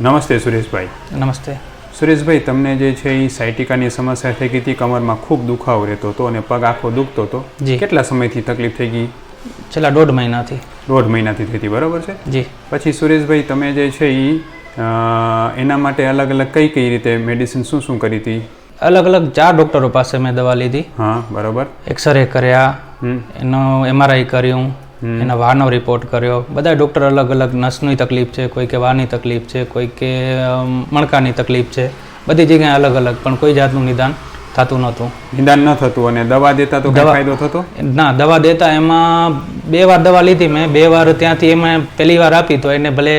નમસ્તે સુરેશભાઈ. નમસ્તે. સુરેશભાઈ તમને જે છે એ સાયટિકાની સમસ્યા થઈ ગઈ હતી કમરમાં ખૂબ દુખાવો રહેતો હતો અને પગ આખો દુખતો હતો. જી. કેટલા સમયથી તકલીફ થઈ ગઈ? છેલ્લા દોઢ મહિનાથી. દોઢ મહિનાથી થઈ હતી બરાબર છે? જી. પછી સુરેશભાઈ તમે જે છે એ એના માટે અલગ અલગ કઈ કઈ રીતે મેડિસિન શું શું કરી હતી? અલગ અલગ ચાર ડૉક્ટરો પાસે મેં દવા લીધી. હા બરાબર. એક્સરે કર્યા એનો એમઆરઆઈ કર્યું એના વાનો રિપોર્ટ કર્યો. બધા ડૉક્ટર અલગ અલગ નસની તકલીફ છે કોઈ કે વાની તકલીફ છે કોઈ કે મણકાની તકલીફ છે. બધી જગ્યાએ અલગ અલગ પણ કોઈ જાતનું નિદાન થતું નહોતું. નિદાન ન થતું અને દવા દેતા તો ફાયદો થતો? ના દવા દેતા એમાં બે વાર દવા લીધી મેં. બે વાર ત્યાંથી એમાં પહેલી વાર આપી તો એને ભલે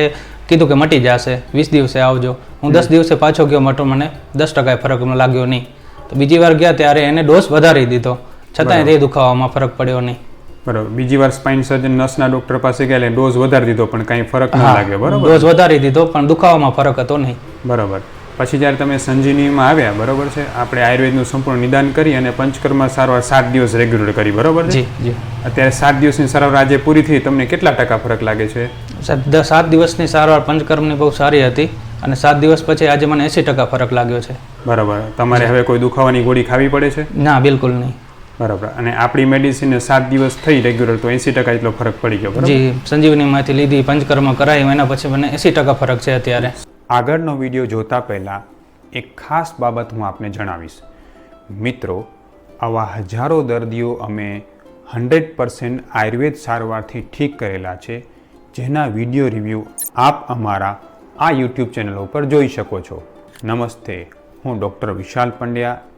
કીધું કે મટી જશે. વીસ દિવસે આવજો. હું દસ દિવસે પાછો ગયો મટો મને દસ ટકા ફરક લાગ્યો નહીં. તો બીજી વાર ગયા ત્યારે એને ડોઝ વધારી દીધો. છતાંય તે દુખાવામાં ફરક પડ્યો નહીં. બરાબર. બીજી વાર સ્પાઇન સર્જન નસના ડોક્ટર પાસે ગયા એટલે ડોઝ વધારી દીધો પણ કાંઈ ફરક ન લાગ્યો બરાબર? ડોઝ વધારી દીધો પણ દુખાવામાં ફરક હતો નહીં. બરાબર. પછી જ્યારે તમે સંજીવનીમાં આવ્યા બરાબર છે આપણે આયુર્વેદનું સંપૂર્ણ નિદાન કરી અને પંચકર્મા સારવાર સાત દિવસ રેગ્યુલર કરી બરાબર છે? જી જી. અત્યારે સાત દિવસની સારવાર આજે પૂરી થઈ તમને કેટલા ટકા ફરક લાગે છે? સાત દિવસની સારવાર પંચકર્મની બહુ સારી હતી અને સાત દિવસ પછી આજે મને એંસી ટકા ફરક લાગ્યો છે. બરાબર. તમારે હવે કોઈ દુખાવાની ગોળી ખાવી પડે છે? ના બિલકુલ નહીં. બરાબર. અને આપણી મેડિસિન સાત દિવસ થઈ રેગ્યુલર તો એંસી ટકા એટલો ફરક પડી ગયો જી સંજીવનીમાંથી લીધી પંચકર્મ કરાયું એના પછી મને એંસી ટકા ફરક છે અત્યારે. આગળનો વીડિયો જોતા પહેલાં એક ખાસ બાબત હું આપને જણાવીશ. મિત્રો આવા હજારો દર્દીઓ અમે હંડ્રેડ પર્સન્ટ આયુર્વેદ સારવારથી ઠીક કરેલા છે જેના વીડિયો રિવ્યૂ આપ અમારા આ યુટ્યુબ ચેનલ ઉપર જોઈ શકો છો. નમસ્તે હું ડૉક્ટર વિશાલ પંડ્યા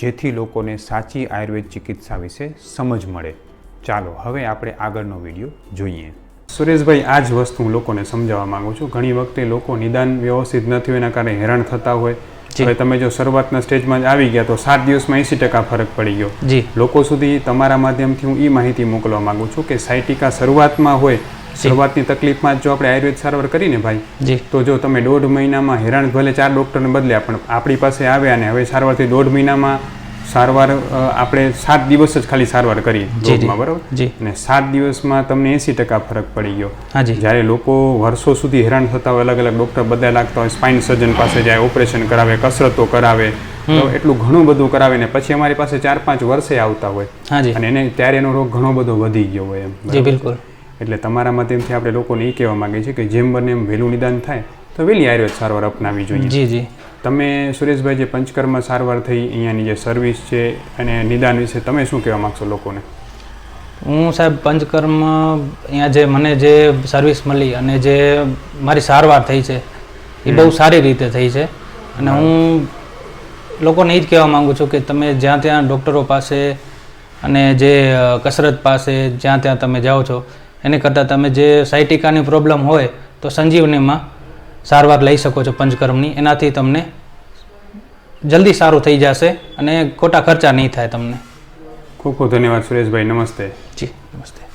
જેથી લોકોને સાચી આયુર્વેદ ચિકિત્સા વિશે સમજ મળે. ચાલો હવે આપણે આગળનો વીડિયો જોઈએ. સુરેશભાઈ આ જ વસ્તુ હું લોકોને સમજાવવા માગું છું. ઘણી વખતે લોકો નિદાન વ્યવસ્થિત નથી હોય એના કારણે હેરાન થતા હોય. હવે તમે જો શરૂઆતના સ્ટેજમાં જ આવી ગયા તો સાત દિવસમાં એંસી ટકા ફરક પડી ગયો. લોકો સુધી તમારા માધ્યમથી હું એ માહિતી મોકલવા માગું છું કે સાયટિકા શરૂઆતમાં હોય શરૂઆતની તકલીફમાં જો આપણે આયુર્વેદ સારવાર કરીને ભાઈ તો જો તમે દોઢ મહિનામાં હેરાન ભલે ચાર ડૉક્ટરને બદલ્યા પણ આપણી પાસે આવ્યા અને હવે સારવારથી દોઢ મહિનામાં સારવાર આપણે સાત દિવસ જ ખાલી સારવાર કરી. રોગમાં બરાબર? અને સાત દિવસમાં તમને એસી ટકા ફરક પડી ગયો. જ્યારે લોકો વર્ષો સુધી હેરાન થતા હોય અલગ અલગ ડોક્ટર બધા લાગતા હોય સ્પાઇન સર્જન પાસે જાય ઓપરેશન કરાવે કસરતો કરાવે તો એટલું ઘણું બધું કરાવે ને પછી અમારી પાસે ચાર પાંચ વર્ષે આવતા હોય. અને એને ત્યારે એનો રોગ ઘણો બધો વધી ગયો હોય એમ. બિલકુલ. એટલે તમારા માધ્યમથી આપણે લોકોને એ કહેવા માંગીએ છીએ કે જેમ બને એમ વહેલું નિદાન થાય તો વહેલી આયુર્વેદ સારવાર અપનાવી જોઈએ. જી જી. તમે સુરેશભાઈ જે પંચકર્મ સારવાર થઈ અહીંયાની જે સર્વિસ છે અને નિદાન વિશે તમે શું કહેવા માગશો લોકોને? હું સાહેબ પંચકર્મ અહીંયા જે મને જે સર્વિસ મળી અને જે મારી સારવાર થઈ છે એ બહુ સારી રીતે થઈ છે. અને હું લોકોને એ જ કહેવા માંગુ છું કે તમે જ્યાં ત્યાં ડૉક્ટરો પાસે અને જે કસરત પાસે જ્યાં ત્યાં તમે જાઓ છો એને કરતાં તમે જે સાયટિકાની પ્રોબ્લેમ હોય તો સંજીવનીમાં સારવાર લઈ શકો છો પંચકર્મની. એનાથી તમને જલ્દી સારું થઈ જશે અને ખોટા ખર્ચા નહીં થાય તમને. ખૂબ ખૂબ ધન્યવાદ સુરેશભાઈ. નમસ્તે. જી નમસ્તે.